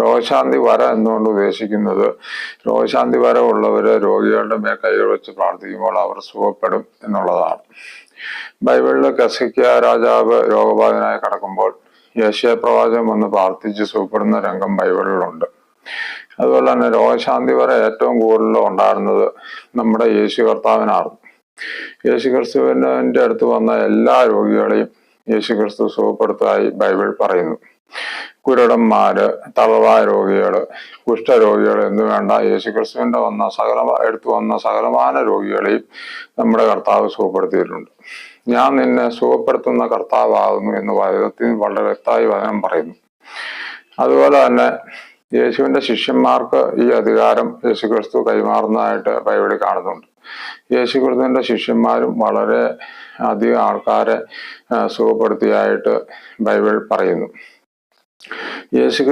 രോഗശാന്തി വര എന്നുകൊണ്ട് ഉദ്ദേശിക്കുന്നത് രോഗശാന്തി വര ഉള്ളവര് രോഗികളുടെ മേൽ കൈകൾ വെച്ച് പ്രാർത്ഥിക്കുമ്പോൾ അവർ സുഖപ്പെടും എന്നുള്ളതാണ്. ബൈബിളിൽ കസിക്ക രാജാവ് രോഗബാധിതനായി കിടക്കുമ്പോൾ യേശയ പ്രവാചകം വന്ന് പ്രാർത്ഥിച്ച് സുഖപ്പെടുന്ന രംഗം ബൈബിളിലുണ്ട്. അതുപോലെ തന്നെ രോഗശാന്തി വര ഏറ്റവും കൂടുതൽ ഉണ്ടായിരുന്നത് നമ്മുടെ യേശു കർത്താവിനാണ്. യേശു ക്രിസ്തുവിന്റെ അടുത്ത് വന്ന എല്ലാ രോഗികളെയും യേശു ക്രിസ്തു സുഖപ്പെടുത്തായി ബൈബിൾ പറയുന്നു. കുരുടന്മാര് തളവായ രോഗികൾ കുഷ്ഠരോഗികൾ എന്ന് വേണ്ട യേശു ക്രിസ്തുവിന്റെ വന്ന സകല എടുത്തു വന്ന സകലമാന രോഗികളെയും നമ്മുടെ കർത്താവ് സുഖപ്പെടുത്തിയിട്ടുണ്ട്. ഞാൻ നിന്നെ സുഖപ്പെടുത്തുന്ന കർത്താവാകുന്നു എന്ന് വചനത്തിൽ വളരെ വ്യക്തമായി വചനം പറയുന്നു. അതുപോലെ തന്നെ യേശുവിന്റെ ശിഷ്യന്മാർക്ക് ഈ അധികാരം യേശു ക്രിസ്തു കൈമാറുന്നതായിട്ട് ബൈബിളിൽ കാണുന്നുണ്ട്. യേശു ക്രിസ്തുവിന്റെ ശിഷ്യന്മാരും വളരെ അധികം ആൾക്കാരെ സുഖപ്പെടുത്തിയായിട്ട് ബൈബിൾ പറയുന്നു. യേശു